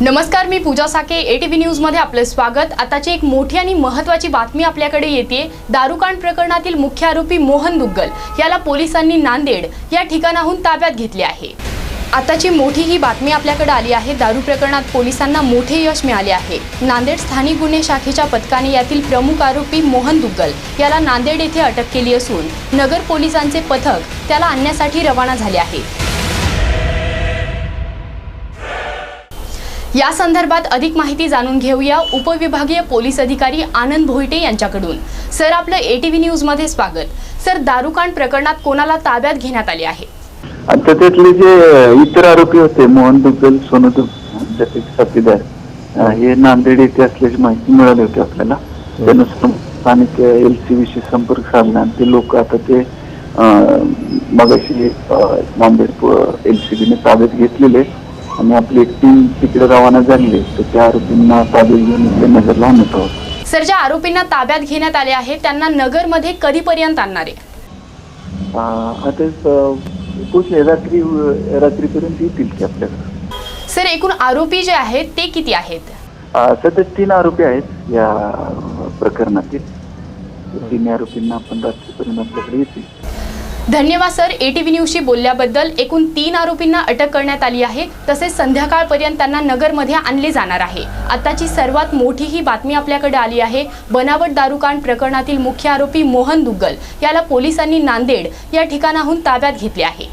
नमस्कार मी पूजा साके ATV news न्यूजमध्ये आपलं स्वागत. आताची एक मोठी आणि महत्त्वाची बातमी आपल्याकडे येते दारुकांड प्रकरणातील मुख्य आरोपी मोहन दुग्गल. याला पोलिसांनी नांदेड या ठिकाणाहून ताब्यात घेतले आहे. आताची मोठी ही बातमी आपल्याकडे आली आहे. दारू प्रकरणात पोलिसांना मोठे यश मिळाले आहे. नांदेड स्थानिक गुन्हे शाखेच्या पथकाने यातील प्रमुख आरोपी मोहन दुग्गल याला नांदेड येथे अटक केली असून नगर पोलिसांचे पथक त्याला आणण्यासाठी रवाना झाले आहे. या संदर्भात अधिक माहिती जाणून घेऊया उपविभागीय पोलीस अधिकारी आनंद भोईटे यांच्याकडून. सर आपलं एटीव्ही न्यूजमध्ये स्वागत. सर दारुकांड प्रकरणात कोणाला ताब्यात घेण्यात आले आहे? आता त्यातले जे इतर आरोपी होते मोहन दुग्गल सोनू दुग्गल साथीदार हे नांदेड येथे असल्याची माहिती मिळाली होती आपल्याला. त्यानुसार स्थानिक एल सी विषयी संपर्क साधला आणि ते लोक आता ते मगाशी नांदेड एल सी बीने ताब्यात घेतलेले. आणि आपली एक टीम तिकडे रवाना आहे. तर त्या आरोपींना ताब्यात घेऊन इकडे नगरला आणत आहोत. सर ज्या आरोपींना ताब्यात घेण्यात आले आहे त्यांना नगरमध्ये कधीपर्यंत आणणार आहे? अं, आता अं, पोचले रात्री रात्रीपर्यंत येतील की आपल्याकडे सर एकूण आरोपी जे आहेत ते किती आहेत? अ, सध्या तीन आरोपी आहेत या प्रकरणातील. तिन्ही आरोपींना आपण रात्रीपर्यंत आपल्याकडे येतील. धन्यवाद सर. एटीव्ही न्यूजशी बोलल्याबद्दल एकूण तीन आरोपींना अटक करण्यात आली आहे. तसेच संध्याकाळपर्यंत त्यांना नगरमध्ये आणले जाणार आहे. आताची सर्वात मोठी ही बातमी आपल्याकडे आली आहे. बनावट दारुकांड प्रकरणातील मुख्य आरोपी मोहन दुग्गल. याला पोलिसांनी नांदेड या ठिकाणाहून ताब्यात घेतले आहे.